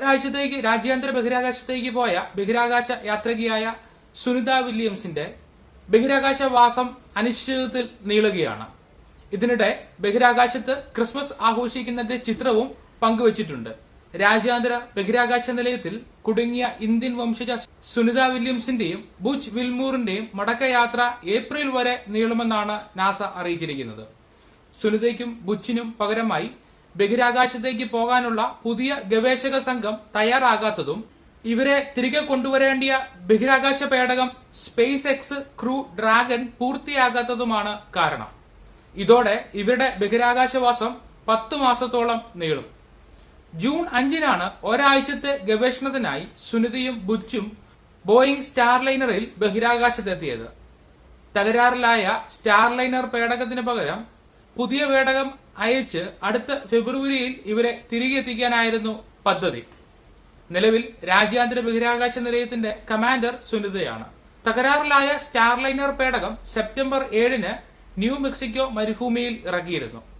ഒരാഴ്ചത്തേക്ക് രാജ്യാന്തര ബഹിരാകാശത്തേക്ക് പോയ ബഹിരാകാശ യാത്രികയായ സുനിത വില്യംസിന്റെ ബഹിരാകാശ വാസം അനിശ്ചിതത്തിൽ നീളുകയാണ്. ഇതിനിടെ ബഹിരാകാശത്ത് ക്രിസ്മസ് ആഘോഷിക്കുന്നതിന്റെ ചിത്രവും പങ്കുവച്ചിട്ടുണ്ട്. രാജ്യാന്തര ബഹിരാകാശ നിലയത്തിൽ കുടുങ്ങിയ ഇന്ത്യൻ വംശജ സുനിത വില്യംസിന്റെയും ബുച്ച് വിൽമൂറിന്റെയും മടക്കയാത്ര ഏപ്രിൽ വരെ നീളുമെന്നാണ് നാസ അറിയിച്ചിരിക്കുന്നത്. സുനിതയ്ക്കും ബുച്ചിനും പകരമായി ബഹിരാകാശത്തേക്ക് പോകാനുള്ള പുതിയ ഗവേഷക സംഘം തയ്യാറാകാത്തതും ഇവരെ തിരികെ കൊണ്ടുവരേണ്ടിയ ബഹിരാകാശ പേടകം സ്പേസ് എക്സ് ക്രൂ ഡ്രാഗൺ പൂർത്തിയാകാത്തതുമാണ് കാരണം. ഇതോടെ ഇവരുടെ ബഹിരാകാശവാസം പത്തു മാസത്തോളം നീളും. ജൂൺ അഞ്ചിനാണ് ഒരാഴ്ചത്തെ ഗവേഷണത്തിനായി സുനിതിയും ബുച്ചും ബോയിങ് സ്റ്റാർലൈനറിൽ ബഹിരാകാശത്തെത്തിയത്. തകരാറിലായ സ്റ്റാർലൈനർ പേടകത്തിന് പകരം പുതിയ പേടകം അയച്ച് അടുത്ത ഫെബ്രുവരിയിൽ ഇവരെ തിരികെ എത്തിക്കാനായിരുന്നു പദ്ധതി. നിലവിൽ രാജ്യാന്തര ബഹിരാകാശ നിലയത്തിന്റെ കമാൻഡർ സുനിതയാണ്. തകരാറിലായ സ്റ്റാർലൈനർ പേടകം സെപ്റ്റംബർ ഏഴിന് ന്യൂ മെക്സിക്കോ മരുഭൂമിയിൽ ഇറക്കിയിരുന്നു.